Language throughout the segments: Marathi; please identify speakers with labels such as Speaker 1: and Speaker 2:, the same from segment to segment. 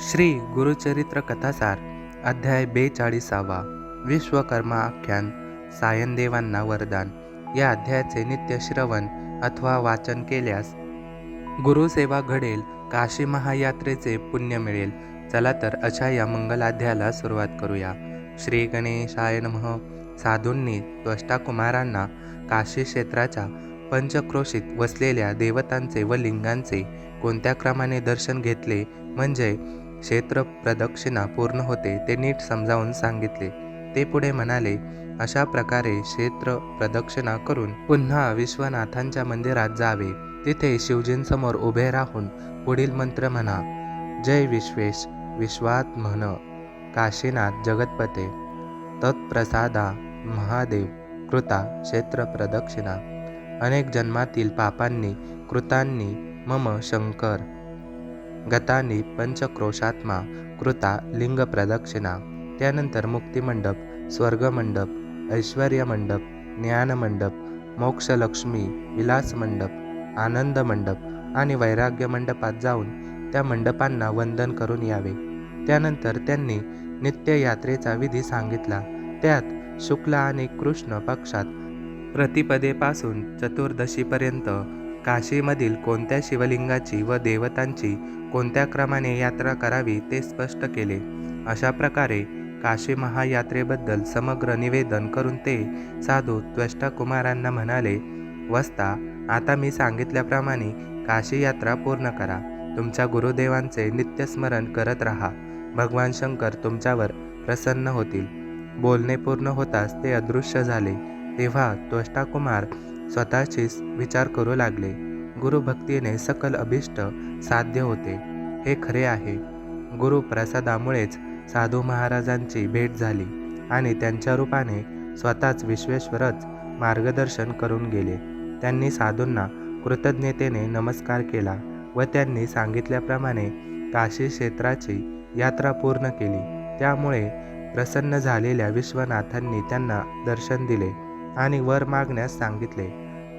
Speaker 1: श्री गुरुचरित्र कथासार अध्याय बेचाळीसावा विश्वकर्मा आख्यान सायनदेवांना वरदान. या अध्यायाचे नित्य श्रवण अथवा वाचन केल्यास गुरुसेवा घडेल काशी महायात्रेचे पुण्य मिळेल. चला तर अशा या मंगलाध्यायाला सुरुवात करूया. श्री गणेशाय नमः. साधूंनी त्वष्टाकुमारांना काशी क्षेत्राच्या पंचक्रोशीत वसलेल्या देवतांचे व लिंगांचे कोणत्या क्रमाने दर्शन घेतले? म्हणजे क्षेत्र प्रदक्षिणा पूर्ण होते ते नीट समजावून सांगितले. ते पुढे म्हणाले अशा प्रकारे क्षेत्र प्रदक्षिणा करून पुन्हा विश्वनाथांच्या मंदिरात जावे. तिथे शिवजींसमोर उभे राहून पुढील मंत्र म्हणा जय विश्वेश विश्वात म्हण काशीनाथ जगतपते. तत्प्रसादा महादेव कृता क्षेत्र प्रदक्षिणा. अनेक जन्मातील पापांनी कृतांनी मम शंकर गतानी पंचक्रोशात्मा कृता लिंग प्रदक्षिणा त्यानंतर मुक्तिमंडप स्वर्गमंडप ऐश्वर्यमंडप ज्ञानमंडप मोक्षलक्ष्मी विलासमंडप आनंदमंडप आणि वैराग्य मंडपात जाऊन त्या मंडपांना वंदन करून यावे. त्यानंतर त्यांनी नित्ययात्रेचा विधी सांगितला. त्यात शुक्ल आणि कृष्ण पक्षात प्रतिपदेपासून चतुर्दशीपर्यंत काशीमधील कोणत्या शिवलिंगाची व देवतांची कोणत्या क्रमाने यात्रा करावी ते स्पष्ट केले. अशा प्रकारे काशी महायात्रेबद्दल समग्र निवेदन करून ते साधू त्वष्टा कुमारांना म्हणाले वस्ता आता मी सांगितल्याप्रमाणे काशी यात्रा पूर्ण करा. तुमच्या गुरुदेवांचे नित्यस्मरण करत राहा. भगवान शंकर तुमच्यावर प्रसन्न होतील. बोलणे पूर्ण होताच ते अदृश्य झाले. तेव्हा त्वष्टाकुमार स्वतःचीच विचार करू लागले. गुरुभक्तीने सकल अभिष्ट साध्य होते. हे खरे आहे. गुरु प्रसादामुळेच साधू महाराजांची भेट झाली आणि त्यांच्या रूपाने स्वतःच विश्वेश्वरच मार्गदर्शन करून गेले. त्यांनी साधूंना कृतज्ञतेने नमस्कार केला व त्यांनी सांगितल्याप्रमाणे काशी क्षेत्राची यात्रा पूर्ण केली. त्यामुळे प्रसन्न झालेल्या विश्वनाथांनी त्यांना दर्शन दिले. आणि वर मागण्यास सांगितले.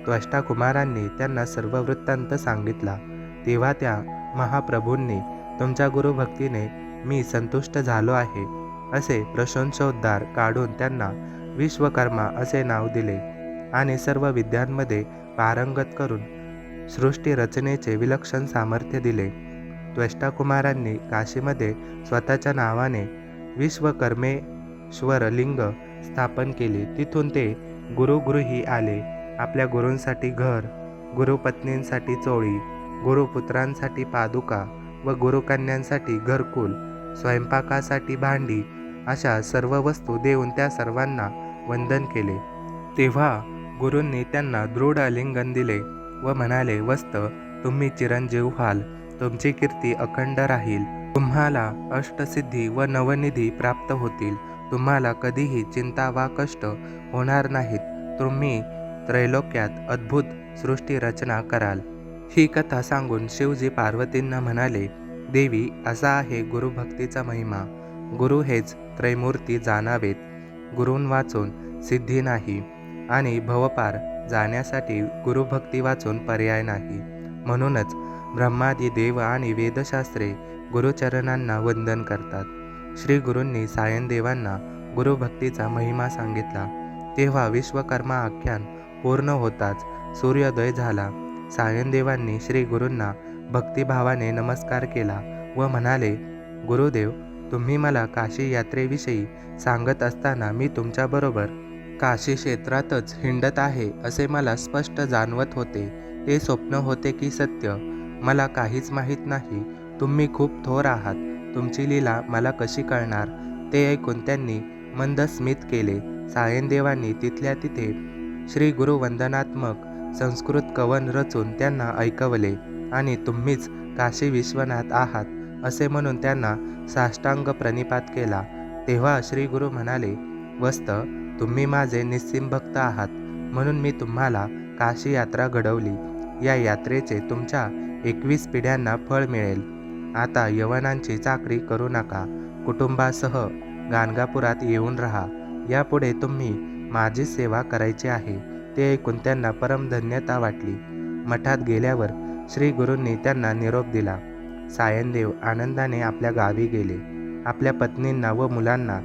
Speaker 1: त्वष्टा कुमारांनी त्यांना सर्व वृत्तांत सांगितला. तेव्हा त्या महाप्रभूंनी तुमच्या गुरुभक्तीने मी संतुष्ट झालो आहे असे प्रशंसोद्धार काढून त्यांना विश्वकर्मा असे नाव दिले आणि सर्व विद्यांमध्ये पारंगत करून सृष्टी रचनेचे विलक्षण सामर्थ्य दिले. त्वष्टाकुमारांनी काशीमध्ये स्वतःच्या नावाने विश्वकर्मेश्वर लिंग स्थापन केले. तिथून ते गुरुगृही आले. आपल्या गुरूंसाठी घर गुरुपत्नींसाठी चोळी गुरुपुत्रांसाठी पादुका व गुरुकन्यांसाठी घरकुल स्वयंपाकासाठी भांडी अशा सर्व वस्तू देऊन त्या सर्वांना वंदन केले. तेव्हा गुरूंनी त्यांना दृढ आलिंगन दिले व म्हणाले वस्त तुम्ही चिरंजीव व्हाल. तुमची कीर्ती अखंड राहील. तुम्हाला अष्टसिद्धी व नवनिधी प्राप्त होतील. तुम्हाला कधीही चिंता वा कष्ट होणार नाहीत. तुम्ही त्रैलोक्यात अद्भुत सृष्टी रचना कराल. ही कथा सांगून शिवजी पार्वतींना म्हणाले देवी असा आहे गुरुभक्तीचा महिमा. गुरु हेच त्रैमूर्ती जाणावेत. गुरूं वाचून सिद्धी नाही आणि भवपार जाण्यासाठी गुरुभक्ती वाचून पर्याय नाही. म्हणूनच ब्रह्मादी देव आणि वेदशास्त्रे गुरुचरणांना वंदन करतात. श्री गुरूंनी सायनदेवांना गुरुभक्तीचा महिमा सांगितला. तेव्हा विश्वकर्मा आख्यान पूर्ण होताच सूर्योदय झाला. सायनदेवांनी श्री गुरूंना भक्तिभावाने नमस्कार केला व म्हणाले गुरुदेव तुम्ही मला काशी यात्रेविषयी सांगत असताना मी तुमच्याबरोबर काशी क्षेत्रातच हिंडत आहे असे मला स्पष्ट जाणवत होते. ते स्वप्न होते की सत्य. मला काहीच माहीत नाही. तुम्ही खूप थोर आहात. तुमची लीला मला कशी कळणार? ते ऐकून त्यांनी मंद स्मित केले. सायनदेवांनी तिथल्या तिथे श्री गुरुवंदनात्मक संस्कृत कवन रचून त्यांना ऐकवले. आणि तुम्हीच काशी विश्वनाथ आहात असे म्हणून त्यांना साष्टांग प्रणिपात केला. तेव्हा श्री गुरु म्हणाले वस्त तुम्ही माझे निस्सिम भक्त आहात. म्हणून मी तुम्हाला काशी यात्रा घडवली. या यात्रेचे तुमच्या एकवीस पिढ्यांना फळ मिळेल. आता यवनांची चाकरी करू नका. कुटुंबासह गाणगापुरात येऊन राहा. यापुढे तुम्ही माझी सेवा करायची आहे. ते ऐकून त्यांना परमधन्यता वाटली. मठात गेल्यावर श्री गुरूंनी त्यांना निरोप दिला. सायनदेव आनंदाने आपल्या गावी गेले. आपल्या पत्नींना व मुलांना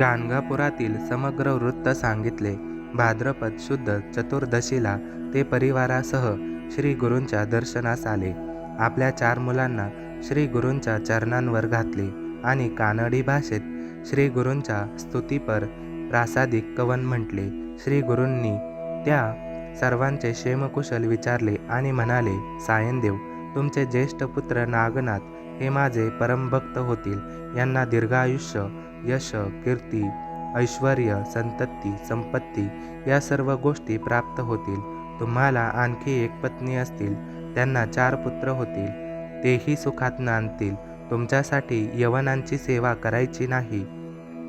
Speaker 1: गाणगापुरातील समग्र वृत्त सांगितले. भाद्रपद शुद्ध चतुर्दशीला ते परिवारासह श्री गुरूंच्या दर्शनास आले. आपल्या चार मुलांना श्री गुरूंच्या चरणांवर घातले आणि कानडी भाषेत श्री गुरूंच्या स्तुतीपर प्रासादिक कवन म्हटले. श्री गुरूंनी त्या सर्वांचे क्षेमकुशल विचारले आणि म्हणाले सायनदेव तुमचे ज्येष्ठ पुत्र नागनाथ हे माझे परमभक्त होतील. यांना दीर्घायुष्य यश कीर्ती ऐश्वर संतती संपत्ती या सर्व गोष्टी प्राप्त होतील. तुम्हाला आणखी एक पत्नी असतील. त्यांना चार पुत्र होतील. तेही सुखात नांदतील. तुमच्यासाठी यवनांची सेवा करायची नाही.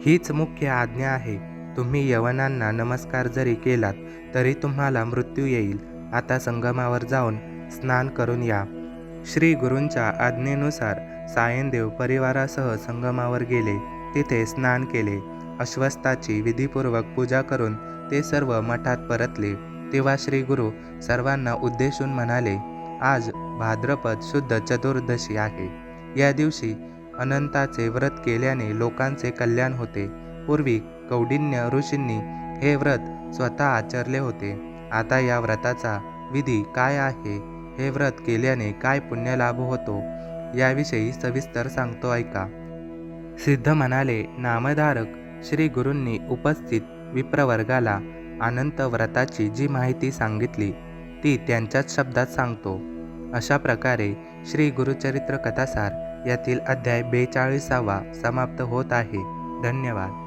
Speaker 1: हीच मुख्य आज्ञा आहे. तुम्ही यवनांना नमस्कार जरी केलात तरी तुम्हाला मृत्यू येईल. आता संगमावर जाऊन स्नान करून या. श्री गुरूंच्या आज्ञेनुसार सायनदेव परिवारासह संगमावर गेले. तिथे स्नान केले. अश्वस्ताची विधीपूर्वक पूजा करून ते सर्व मठात परतले. तेव्हा श्री गुरु सर्वांना उद्देशून म्हणाले आज भाद्रपद शुद्ध चतुर्दशी आहे. या दिवशी अनंताचे व्रत केल्याने लोकांचे कल्याण होते. पूर्वी कौडिन्य ऋषींनी हे व्रत स्वतः आचरले होते. आता या व्रताचा विधी काय आहे? हे व्रत केल्याने काय पुण्य लाभ होतो? याविषयी सविस्तर सांगतो ऐका. सिद्ध म्हणाले नामधारक श्री गुरूंनी उपस्थित विप्रवर्गाला अनंत व्रताची जी माहिती सांगितली ती त्यांच्याच शब्दात सांगतो. अशा प्रकारे श्री गुरुचरित्र कथासार यातील अध्याय बेचाळीसावा समाप्त होत आहे. धन्यवाद.